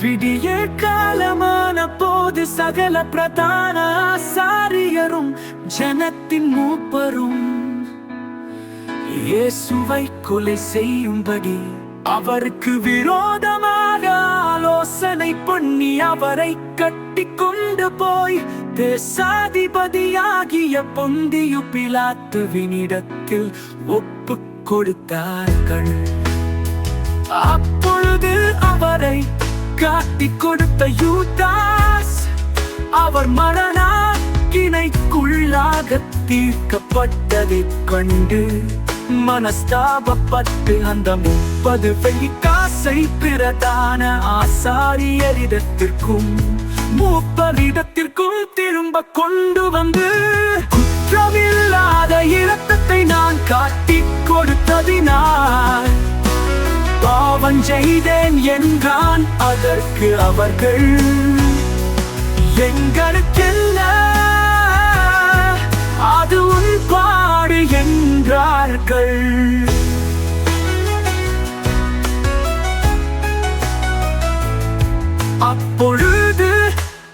விடிய காலமான போது சகல பிரதான ஆசாரியரும் ஜனத்தின் மூப்பரும். இயேசுவை கொலை செய்யும்படி அவருக்கு விரோதமாக ஆலோசனை பண்ணி அவரை கட்டி கொண்டு போய் தேசாதிபதியாகிய பொந்தியு பிலாத்துவினிடத்தில் ஒப்பு கொடுத்தார்கள். அப்பொழுது காட்டிக் கொடுத்த யூதாஸ் அவர் மரணாக்கினைக்குள்ளாக தீர்க்கப்பட்டதைக் கண்டு மனஸ்தாபப்பட்டு அந்த முப்பது வெள்ளிக்காசை பிரதான ஆசாரியரிடத்திற்கும் மூப்பரிடத்திற்கும் திரும்ப கொண்டு வந்து குற்றமில்லாத இரத்தத்தை நான் காட்டிக் கொடுத்ததினால் நான் செய்தேன் என்றான் அதற்கு அவர்கள் எங்களுக்கில்ல அது உன் பாடு என்றார்கள். அப்பொழுது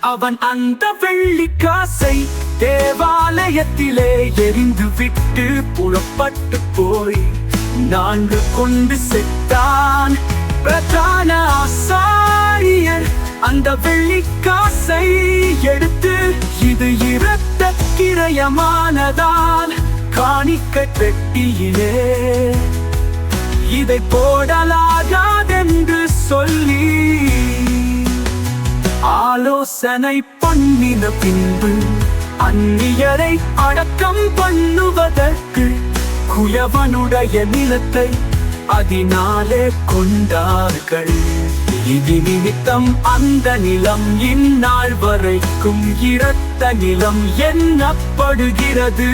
அவன் அந்த வெள்ளி காசை தேவாலயத்திலே எரிந்து விட்டு புறப்பட்டு போய் நான்கு கொண்டு செத்தான். பிரதான ஆசாரியர் அந்த வெள்ளி காசை எடுத்து இது இரத்த கிரயமானதால் காணிக்க பெட்டியிலே. இதை போடலாகாதென்று சொல்லி ஆலோசனை பண்ணின பின்பு அந்நியரை அடக்கம் பண்ணுவதற்கு குயவனுடைய நிலத்தை அதனாலே கொண்டார்கள். இது நிமித்தம் அந்த நிலம் இந்நாள் வரைக்கும் இரத்த நிலம் எண்ணப்படுகிறது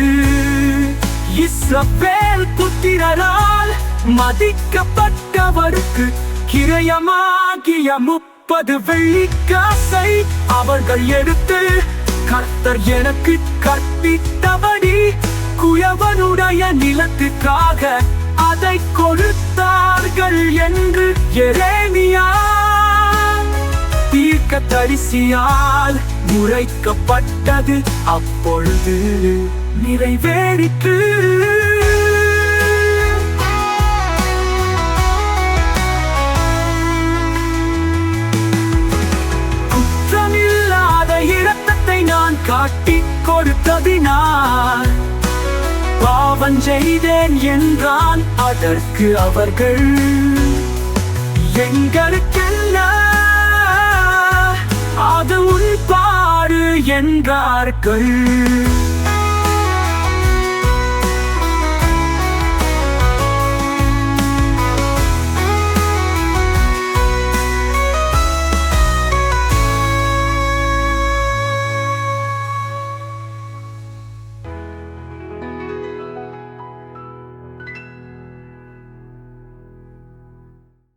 இஸ்ரவேல் புத்திரரால் மதிக்கப்பட்டவருக்கு கிரயமாகிய முப்பது வெள்ளிக்காசை அவர்கள் எடுத்து கர்த்தர் எனக்கு கற்பித்தபடி குயவனுடைய நிலத்துக்காக அதை கொடுத்தார்கள் என்று எரேமியா. தீர்க்க தரிசியால் முறைக்கப்பட்டது அப்பொழுது நிறைவேறிற்று. காட்டி இரத்தத்தை நான் பாவம் செய்தேன் என்றான் அதற்கு அவர்கள். எங்களுக்கெல்ல அது உன் பாடு என்றார்கள்.